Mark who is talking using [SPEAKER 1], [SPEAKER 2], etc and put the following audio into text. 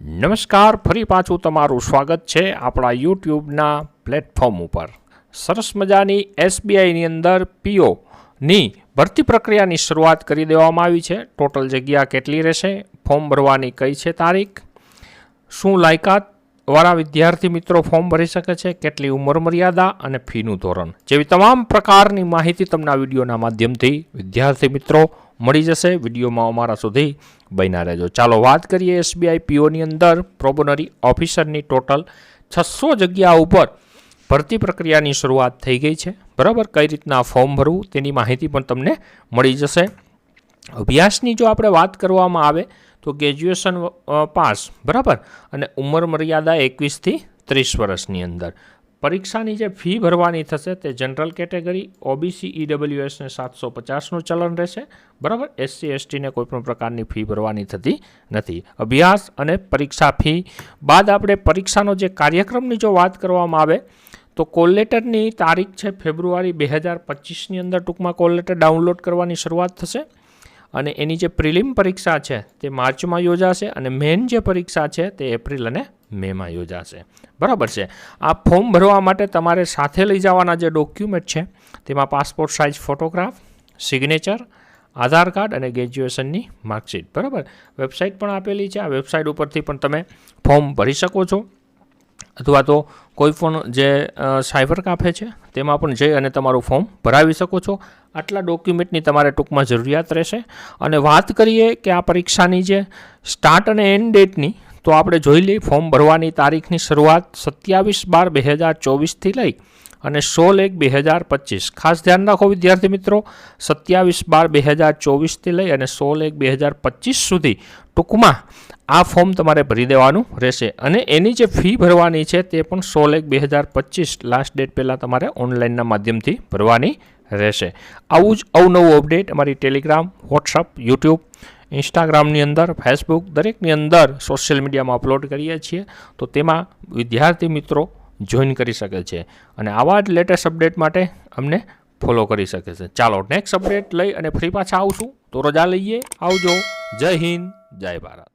[SPEAKER 1] નમસ્કાર, ફરી પાછું તમારું સ્વાગત છે આપણા યુટ્યુબના પ્લેટફોર્મ ઉપર. સરસ મજાની એસબીઆઈની અંદર પીઓની ભરતી પ્રક્રિયાની શરૂઆત કરી દેવામાં આવી છે. ટોટલ જગ્યા કેટલી રહેશે? ફોર્મ ભરવાની કઈ છે તારીખ? શું લાયકાત વાળા વિદ્યાર્થી મિત્રો ફોર્મ ભરી શકે છે? કેટલી ઉંમર મર્યાદા અને ફીનું ધોરણ? જેવી તમામ પ્રકારની માહિતી તમને આ વિડીયોના માધ્યમથી વિદ્યાર્થી મિત્રો મળી જશે. વિડીયોમાં અમારા સુધી બન્યા રહેજો. ચાલો વાત કરીએ એસબીઆઈ પીઓની અંદર. પ્રોબોનરી ઓફિસરની ટોટલ છસો જગ્યા ઉપર ભરતી પ્રક્રિયાની શરૂઆત થઈ ગઈ છે. બરાબર? કઈ રીતના ફોર્મ ભરવું તેની માહિતી પણ તમને મળી જશે. અભ્યાસની જો આપણે વાત કરવામાં આવે તો ગ્રેજ્યુએશન પાસ. બરાબર? અને ઉંમર મર્યાદા એકવીસથી ત્રીસ વર્ષની અંદર. પરીક્ષાની જે ફી ભરવાની થશે તે જનરલ કેટેગરી ઓબીસી ઈડબ્લ્યુએસને સાતસો પચાસનું ચલણ રહેશે. બરાબર? એસસી એસટીને કોઈપણ પ્રકારની ફી ભરવાની થતી નથી. અભ્યાસ અને પરીક્ષા ફી. બાદ આપણે પરીક્ષાનો જે કાર્યક્રમની જો વાત કરવામાં આવે, તો કોલ લેટરની તારીખ છે ફેબ્રુઆરી બે હજાર પચીસની અંદર ટૂંકમાં કોલ લેટર ડાઉનલોડ કરવાની શરૂઆત થશે. અને એની જે પ્રિલિમ પરીક્ષા છે તે માર્ચમાં યોજાશે અને મેઇન જે પરીક્ષા છે તે એપ્રિલ અને મેમાં યોજાશે. બરાબર છે. આ ફોર્મ ભરવા માટે તમારે સાથે લઈ જવાના જે ડોક્યુમેન્ટ છે, તેમાં passport size photograph, signature, Aadhaar card અને ગ્રેજ્યુએશનની માર્કશીટ. બરાબર? વેબસાઇટ પણ આપેલી છે. આ વેબસાઇટ ઉપરથી પણ તમે ફોર્મ ભરી શકો છો. અથવા તો કોઈ પણ જે સાયબર કાફે છે, તેમાં પણ જઈ અને તમારું ફોર્મ ભરાવી શકો છો. આટલા ડોક્યુમેન્ટની તમારે ટૂંકમાં જરૂરિયાત રહેશે. અને વાત કરીએ કે આ પરીક્ષાની જે સ્ટાર્ટ અને એન્ડ ડેટની તો આપણે જોઈ લઈએ, ફોર્મ ભરવાની તારીખની શરૂઆત સત્યાવીસ બાર બે હજાર ચોવીસથી લઈ અને સોળ એક બે હજાર પચીસ. ખાસ ધ્યાન રાખો વિદ્યાર્થી મિત્રો, સત્યાવીસ બાર બે હજાર ચોવીસથી લઈ અને સોળ એક બે હજાર પચીસ સુધી ટૂંકમાં આ ફોર્મ તમારે ભરી દેવાનું રહેશે. અને એની જે ફી ભરવાની છે તે પણ સોળ એક બે હજાર પચીસ લાસ્ટ ડેટ પહેલાં તમારે ઓનલાઈનના માધ્યમથી ભરવાની રહેશે. આવું જ અવનવું અપડેટ અમારી ટેલિગ્રામ વોટ્સઅપ યુટ્યુબ ઇન્સ્ટાગ્રામની અંદર, ફેસબુક દરેકની અંદર સોશિયલ મીડિયામાં અપલોડ કરીએ છીએ, તો તેમાં વિદ્યાર્થી મિત્રો જોઈન કરી શકે છે. અને આવા જ લેટેસ્ટ અપડેટ માટે અમને ફોલો કરી શકે છે. ચાલો નેક્સ્ટ અપડેટ લઈ અને ફરી પાછા આવશું. તો રજા લઈએ. આવજો. જય હિન્દ. જય ભારત.